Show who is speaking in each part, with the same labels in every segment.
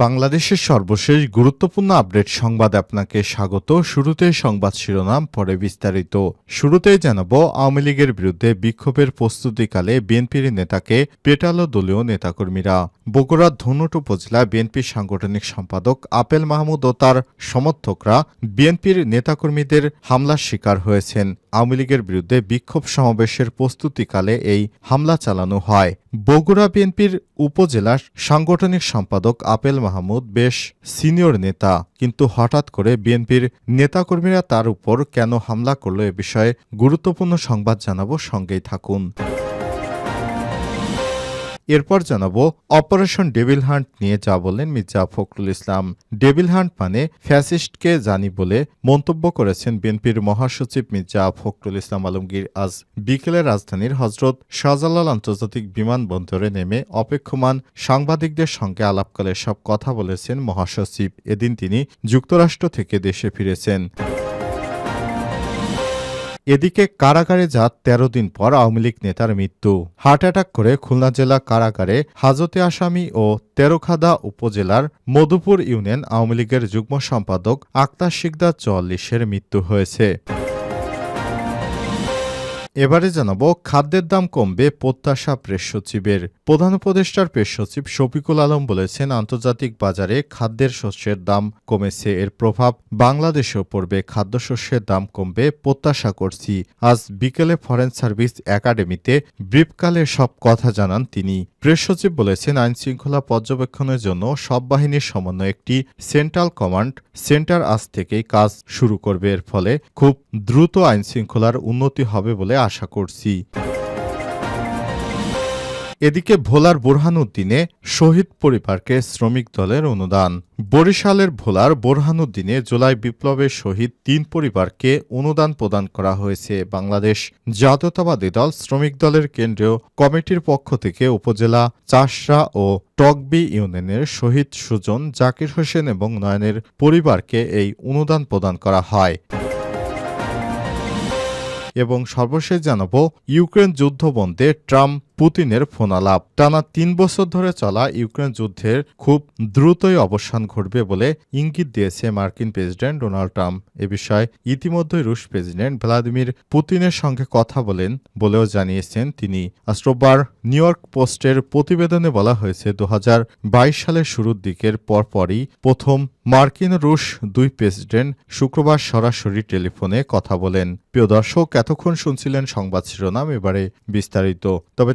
Speaker 1: বাংলাদেশের সর্বশেষ গুরুত্বপূর্ণ আপডেট সংবাদ আপনাকে স্বাগত। শুরুতে সংবাদ শিরোনাম, পরে বিস্তারিত। শুরুতেই জানাব, আওয়ামী লীগের বিরুদ্ধে বিক্ষোভের প্রস্তুতিকালে বিএনপির নেতাকে পেটালো দলীয় নেতাকর্মীরা। বগুড়ার ধনুট উপজেলা বিএনপির সাংগঠনিক সম্পাদক আপেল মাহমুদ ও তার সমর্থকরা বিএনপির নেতাকর্মীদের হামলার শিকার হয়েছেন। আওয়ামী লীগের বিরুদ্ধে বিক্ষোভ সমাবেশের প্রস্তুতিকালে এই হামলা চালানো হয়। বগুড়া বিএনপির উপজেলার সাংগঠনিক সম্পাদক আপেল মাহমুদ বেশ সিনিয়র নেতা, কিন্তু হঠাৎ করে বিএনপির নেতাকর্মীরা তার উপর কেন হামলা করল এ বিষয়ে গুরুত্বপূর্ণ সংবাদ জানাব সঙ্গেই থাকুন। এরপর জানাব অপারেশন ডেভিল হান্ট নিয়ে যা বললেন মির্জা ফখরুল ইসলাম। ডেভিল হান্ট মানে ফ্যাসিস্টকে জানি বলে মন্তব্য করেছেন বিএনপির মহাসচিব মির্জা ফখরুল ইসলাম আলমগীর। আজ বিকেলে রাজধানীর হজরত শাহজালাল আন্তর্জাতিক বিমানবন্দরে নেমে অপেক্ষমান সাংবাদিকদের সঙ্গে আলাপকালে সব কথা বলেছেন মহাসচিব। এদিন তিনি যুক্তরাষ্ট্র থেকে দেশে ফিরেছেন। এদিকে কারাগারে যা তেরো দিন পর আওয়ামী লীগ নেতার মৃত্যু। হার্ট অ্যাটাক করে খুলনা জেলা কারাগারে হাজতে আসামি ও তেরোখাদা উপজেলার মধুপুর ইউনিয়ন আওয়ামী লীগের যুগ্ম সম্পাদক আক্তার শিকদার চুয়াল্লিশের মৃত্যু হয়েছে। এবারে জানাব খাদ্যের দাম কমবে প্রত্যাশা প্রেস সচিবের। প্রধান উপদেষ্টার প্রেস সচিব শফিকুল আলম বলেছেন, আন্তর্জাতিক বাজারে খাদ্যের শস্যের দাম কমেছে, এর প্রভাব বাংলাদেশেও পড়বে খাদ্যশস্যের দাম কমবে প্রত্যাশা করছি। আজ বিকেলে ফরেন সার্ভিস একাডেমিতে ব্রিফকালে সব কথা জানান তিনি। প্রেস সচিব বলেছেন আইন শৃঙ্খলা পর্যবেক্ষণের জন্য সব বাহিনীর সমন্বয়ে একটি সেন্ট্রাল কমান্ড সেন্টার আজ থেকেই কাজ শুরু করবে। এর ফলে খুব দ্রুত আইন শৃঙ্খলার উন্নতি হবে বলে আশা করছি। এদিকে ভোলার বোরহানুদ্দিনে শহীদ পরিবারকে শ্রমিক দলের অনুদান। বরিশালের ভোলার বোরহানুদ্দিনে জুলাই বিপ্লবের শহীদ তিন পরিবারকে অনুদান প্রদান করা হয়েছে। বাংলাদেশ জাতীয়তাবাদী দল শ্রমিক দলের কেন্দ্রীয় কমিটির পক্ষ থেকে উপজেলা চাষরা ও টকবি ইউনিয়নের শহীদ সুজন জাকির হোসেন এবং নয়নের পরিবারকে এই অনুদান প্রদান করা হয়। এবং সর্বশেষ জানাব ইউক্রেন যুদ্ধ বন্ধে ট্রাম্প পুতিনের ফোনালাপ। টানা তিন বছর ধরে চলা ইউক্রেন যুদ্ধের খুব দ্রুতই অবসান ঘটবে বলে ইঙ্গিত দিয়েছে মার্কিন প্রেসিডেন্ট ডোনাল্ড ট্রাম্প। এ বিষয়ে ইতিমধ্যেই রুশ প্রেসিডেন্ট ভ্লাদিমির পুতিনের সঙ্গে কথা বলেন বলেও জানিয়েছেন তিনি। আজ রোববার নিউ ইয়র্ক পোস্টের প্রতিবেদনে বলা হয়েছে দু হাজার বাইশ সালের শুরুর দিকের পরপরই প্রথম মার্কিন রুশ দুই প্রেসিডেন্ট শুক্রবার সরাসরি টেলিফোনে কথা বলেন। প্রিয় দর্শক, এতক্ষণ শুনছিলেন সংবাদ শিরোনাম, এবারে বিস্তারিত। তবে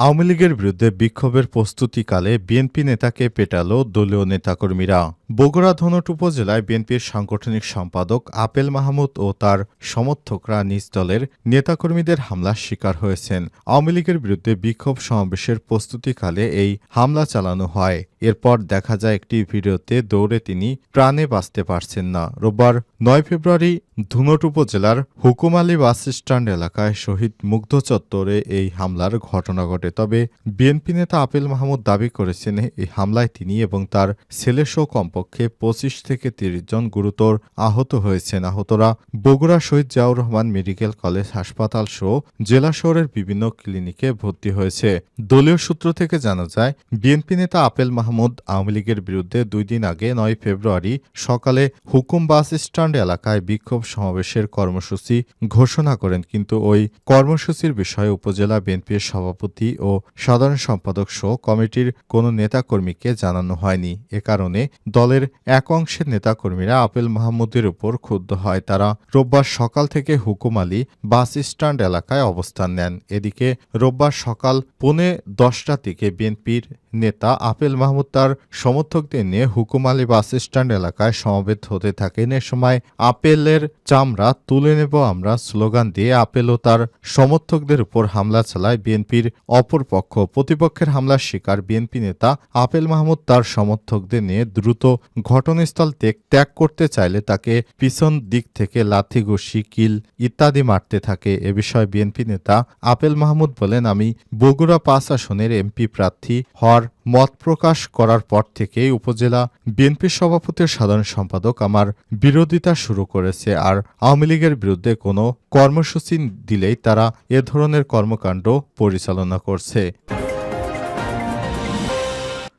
Speaker 1: আওয়ামী লীগের বিরুদ্ধে বিক্ষোভের প্রস্তুতিকালে বিএনপি নেতাকে পেটালো দলীয় নেতাকর্মীরা। বগুড়া ধনট উপজেলায় বিএনপির সাংগঠনিক সম্পাদক আপেল মাহমুদ ও তার সমর্থকরা নিজ দলের নেতাকর্মীদের হামলার শিকার হয়েছেন। আওয়ামী লীগের বিরুদ্ধে বিক্ষোভ সমাবেশের প্রস্তুতিকালে এই হামলা চালানো হয়। এরপর দেখা যায়, একটি ভিডিওতে দৌড়ে তিনি প্রাণে বাঁচতে পারছেন না। রোববার নয় ফেব্রুয়ারি ধুনট উপজেলার হুকুমালী বাস স্ট্যান্ড এলাকায় শহীদ মুগ্ধ চত্বরে এই হামলার ঘটনা ঘটে তবে বিএনপি নেতা আপেল মাহমুদ দাবি করেছেন, এই হামলায় তিনি এবং তার ছেলেসহ কমপক্ষে পঁচিশ থেকে তিরিশ জন গুরুতর আহত হয়েছেন। আহতরা বগুড়া শহীদ জিয়াউর রহমান মেডিকেল কলেজ হাসপাতাল সহ জেলা শহরের বিভিন্ন ক্লিনিকে ভর্তি হয়েছে। দলীয় সূত্র থেকে জানা যায়, বিএনপি নেতা আপেল মাহমুদ আওয়ামী লীগের বিরুদ্ধে দুই দিন আগে নয় ফেব্রুয়ারি সকালে হুকুম বাস স্ট্যান্ড এলাকায় বিক্ষোভ সমাবেশের কর্মসূচি ঘোষণা করেন। কিন্তু ওই কর্মসূচির বিষয়ে উপজেলা বিএনপির সভাপতি ও সাধারণ সম্পাদক সহ কমিটির কোনো নেতাকর্মীকে জানানো হয়নি। এ কারণে দলের এক অংশের নেতাকর্মীরা আপেল মাহমুদের উপর ক্ষুব্ধ হয়। তারা রোববার সকাল থেকে হুকুম আলী বাস স্ট্যান্ড এলাকায় অবস্থান নেন। এদিকে রোববার সকাল পৌনে দশটা থেকে বিএনপির নেতা আপেল মাহমুদ তার সমর্থকদের নিয়ে হুকুম আলী বাস স্ট্যান্ড এলাকায় সমবেত হতে থাকেন। এ সময় আপেলের চামড়া তুলে নেব আমরা স্লোগান দিয়ে আপেল ও তার সমর্থকদের উপর হামলা চালায় বিএনপির অপরপক্ষ প্রতিপক্ষের হামলার শিকার বিএনপি নেতা আপেল মাহমুদ তার সমর্থকদের নিয়ে দ্রুত ঘটনাস্থল ত্যাগ- ত্যাগ করতে চাইলে তাকে পিছন দিক থেকে লাথি, ঘুষি, কিল ইত্যাদি মারতে থাকে। এ বিষয়ে বিএনপি নেতা আপেল মাহমুদ বলেন, আমি বগুড়া পাঁচ আসনের এমপি প্রার্থী হওয়ার মত প্রকাশ করার পর থেকে উপজেলা বিএনপি সভাপতির সাধারণ সম্পাদক আমার বিরোধিতা শুরু করেছে আর আওয়ামী লীগের বিরুদ্ধে কোনো কর্মসূচি দিলেই তারা এ ধরনের কর্মকাণ্ড পরিচালনা করছে।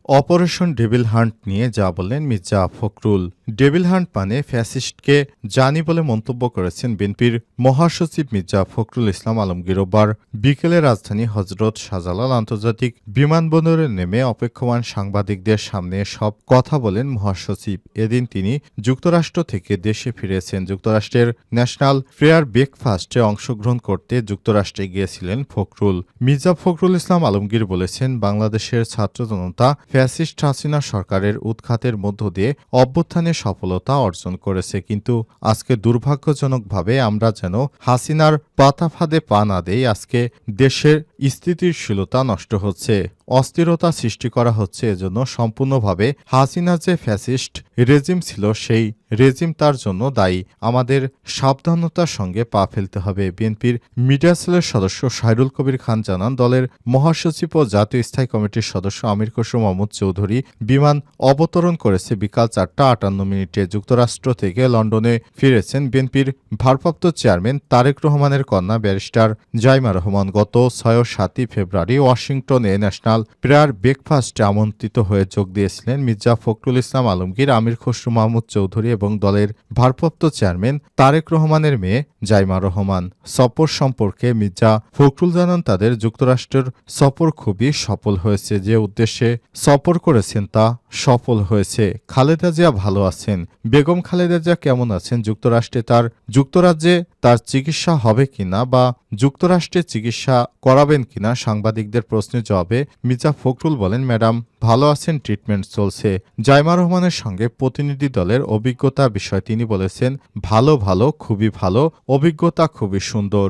Speaker 1: অপারেশন ডেভিল হান্ট নিয়ে যা বললেন মির্জা ফখরুল। ডেভিল হান্ট মানে ফ্যাসিস্টকে জানি বলে মন্তব্য করেছেন বিএনপির মহাসচিব মির্জা ফখরুল ইসলাম আলমগীর রোববার বিকেলে রাজধানী হজরত শাহজালাল আন্তর্জাতিক বিমানবন্দরে নেমে অপেক্ষমান সাংবাদিকদের সামনে সব কথা বলেন মহাসচিব। এদিন তিনি যুক্তরাষ্ট্র থেকে দেশে ফিরেছেন। যুক্তরাষ্ট্রের ন্যাশনাল ফেয়ার ব্রেকফাস্টে অংশগ্রহণ করতে যুক্তরাষ্ট্রে গিয়েছিলেন ফখরুল। মির্জা ফখরুল ইসলাম আলমগীর বলেছেন, বাংলাদেশের ছাত্র জনতা ফ্যাসিস্ট হাসিনা সরকারের উৎখাতের মধ্য দিয়ে অভ্যুত্থানে সফলতা অর্জন করেছে। কিন্তু আজকে দুর্ভাগ্যজনকভাবে আমরা যেন হাসিনার পাতা ফাঁদে পা না দেই, আজকে দেশের স্থিতিশীলতা নষ্ট হচ্ছে। অস্থিরতা সৃষ্টি করা হচ্ছে এজন্য সম্পূর্ণভাবে হাসিনা যে ফ্যাসিস্ট রেজিম ছিল, সেই রেজিম তার জন্য দায়ী। আমাদের সাবধানতার সঙ্গে পা ফেলতে হবে, বিএনপির মিডিয়া সেলের সদস্য সাইরুল কবির খান জানান, দলের মহাসচিব ও জাতীয় স্থায়ী কমিটির সদস্য আমির খসরু মাহমুদ চৌধুরী বিমান অবতরণ করেছে বিকাল চারটা আটান্ন মিনিটে। যুক্তরাষ্ট্র থেকে লন্ডনে ফিরেছেন বিএনপির ভারপ্রাপ্ত চেয়ারম্যান তারেক রহমানের কন্যা ব্যারিস্টার জাইমা রহমান। গত ছয় সাতই ফেব্রুয়ারি ওয়াশিংটনে ন্যাশনাল প্রেয়ার ব্রেকফাস্টে আমন্ত্রিত হয়ে যোগ দিয়েছিলেন মির্জা ফখরুল ইসলাম আলমগীর, আমির খসরু মাহমুদ চৌধুরী এবং দলের ভারপ্রাপ্ত চেয়ারম্যান তারেক রহমানের মেয়ে জাইমা রহমান। সফর সম্পর্কে মির্জা ফখরুল জানান, তাদের যুক্তরাষ্ট্রের সফর খুবই সফল হয়েছে, যে উদ্দেশ্যে সফর করেছেন তা সফল হয়েছে। খালেদা জিয়া ভালো আছেন। বেগম খালেদা জিয়া কেমন আছেন? যুক্তরাষ্ট্রে তার যুক্তরাজ্যে তার চিকিৎসা হবে কিনা বা যুক্তরাষ্ট্রে চিকিৎসা করাবেন কিনা সাংবাদিকদের প্রশ্নের জবাবে মির্জা ফখরুল বলেন, ম্যাডাম, ভালো আছেন, ট্রিটমেন্ট চলছে। জাইমা রহমানের সঙ্গে প্রতিনিধি দলের অভিজ্ঞতা বিষয়ে তিনি বলেছেন, ভালো ভালো, খুবই ভালো, অভিজ্ঞতা খুবই সুন্দর।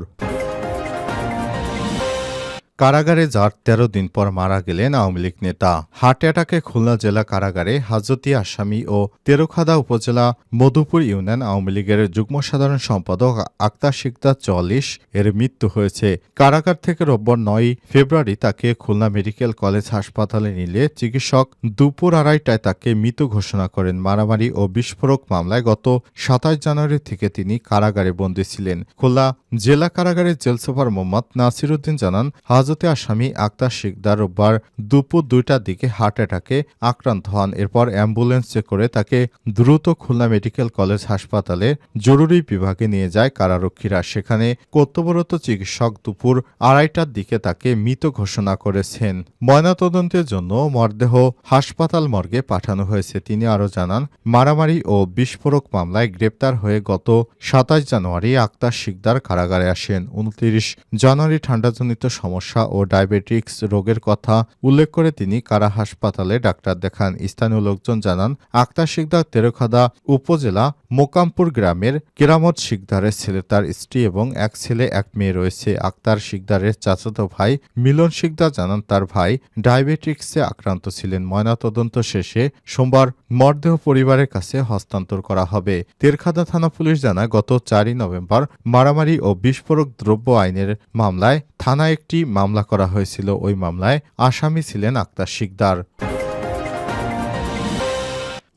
Speaker 1: কারাগারে যার তেরো দিন পর মারা গেলেন আওয়ামী লীগ নেতা। হার্ট অ্যাটাকে খুলনা জেলা কারাগারে হাজতি আসামি ও তেরোখাদা উপজেলা মধুপুর ইউনিয়ন আওয়ামী লীগের যুগ্ম সাধারণ সম্পাদক আক্তার শিকদার চল্লিশ এর মৃত্যু হয়েছে। কারাগার থেকে রোববার নয় ফেব্রুয়ারি তাকে খুলনা মেডিকেল কলেজ হাসপাতালে নিলে চিকিৎসক দুপুর আড়াইটায় তাকে মৃত ঘোষণা করেন। মারামারি ও বিস্ফোরক মামলায় গত সাতাশ জানুয়ারি থেকে তিনি কারাগারে বন্দী ছিলেন। খুলনা জেলা কারাগারের জেল মোহাম্মদ নাসিরুদ্দিন জানান হাজতে আসামি আক্তার শিকদার রোববার দুপুর দুইটার দিকে হার্ট অ্যাটাকে আক্রান্ত হন। এরপর অ্যাম্বুলেন্সে করে তাকে দ্রুত খুলনা মেডিকেল কলেজ হাসপাতালে জরুরি বিভাগে নিয়ে যায় কারারক্ষীরা। সেখানে কর্তব্যরত চিকিৎসক দুপুর আড়াইটার দিকে তাকে মৃত ঘোষণা করেছেন। ময়নাতদন্তের জন্য মরদেহ হাসপাতাল মর্গে পাঠানো হয়েছে। তিনি আরও জানান, মারামারি ও বিস্ফোরক মামলায় গ্রেপ্তার হয়ে গত সাতাশ জানুয়ারি আক্তার শিকদার কারাগারে আসেন। উনত্রিশ জানুয়ারি ঠান্ডাজনিত সমস্যা ও ডায়াবেটিক্স রোগের কথা উল্লেখ করে তিনি কারা হাসপাতালে ডাক্তার দেখান। স্থানীয় লোকজন জানান, আক্তার শিকদার তেরোখাদা উপজেলা মোকামপুর গ্রামের কেরামত শিকদারের ছেলে, তার স্ত্রী এবং এক ছেলে, এক মেয়ে রয়েছে। আক্তার শিকদারের চাচাতো ভাই মিলন শিকদার জানান, তার ভাই ডায়াবেটিক্সে আক্রান্ত ছিলেন। ময়নাতদন্ত শেষে সোমবার মরদেহ পরিবারের কাছে হস্তান্তর করা হবে। তেরখাদা থানা পুলিশ জানায়, গত চারই নভেম্বর মারামারি ও বিস্ফোরক দ্রব্য আইনের মামলায় থানায় একটি মামলা করা হয়েছিল ওই মামলায় আসামি ছিলেন আক্তার শিকদার।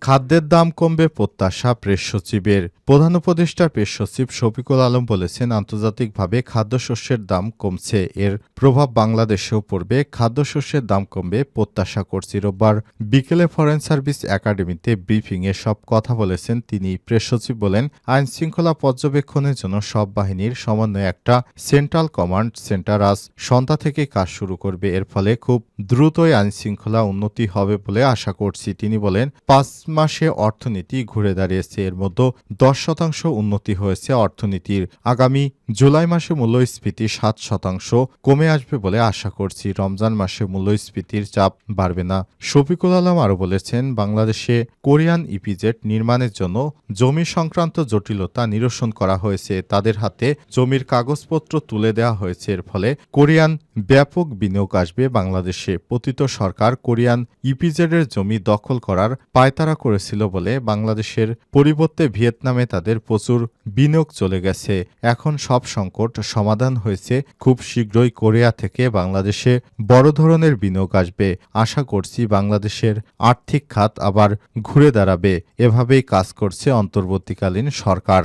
Speaker 1: খাদ্যের দাম কমবে প্রত্যাশা প্রেস সচিবের। প্রধান উপদেষ্টা প্রেস সচিব শফিকুল আলম বলেছেন, আন্তর্জাতিকভাবে খাদ্যশস্যের দাম কমছে। এর প্রভাব বাংলাদেশেও পড়বে। খাদ্যশস্যের দাম কমবে প্রত্যাশা করছি রোববার। বিকেলে ফরেন সার্ভিস একাডেমিতে ব্রিফিংয়ে সব কথা বলেছেন তিনি। প্রেস সচিব বলেন আইন শৃঙ্খলা পর্যবেক্ষণের জন্য সব বাহিনীর সমন্বয়ে একটা সেন্ট্রাল কমান্ড সেন্টার আজ সন্ধ্যা থেকে কাজ শুরু করবে। এর ফলে খুব দ্রুতই আইন শৃঙ্খলা উন্নতি হবে বলে আশা করছি। তিনি বলেন, পাঁচ মাসে অর্থনীতি ঘুরে দাঁড়িয়েছে। এর মধ্যে দশ শতাংশ উন্নতি হয়েছে অর্থনীতির। আগামী জুলাই মাসে মূল্যস্ফীতি সাত শতাংশ কমে আসবে বলে আশা করছি। রমজান মাসে মূল্যস্ফীতির চাপ বাড়বে না। শফিকুল আলম আরও বলেছেন, বাংলাদেশে কোরিয়ান ইপিজেট নির্মাণের জন্য জমি সংক্রান্ত জটিলতা নিরসন করা হয়েছে। তাদের হাতে জমির কাগজপত্র তুলে দেওয়া হয়েছে। এর ফলে কোরিয়ান ব্যাপক বিনিয়োগ আসবে। বাংলাদেশে পতিত সরকার কোরিয়ান ইপিজেডের জমি দখল করার পায়তারা করেছিল বলে বাংলাদেশের পরিবর্তে ভিয়েতনামে তাদের প্রচুর বিনিয়োগ চলে গেছে। এখন সব সংকট সমাধান হয়েছে। খুব শীঘ্রই কোরিয়া থেকে বাংলাদেশে বড় ধরনের বিনিয়োগ আসবে। আশা করছি বাংলাদেশের আর্থিক খাত আবার ঘুরে দাঁড়াবে। এভাবেই কাজ করছে অন্তর্বর্তীকালীন সরকার।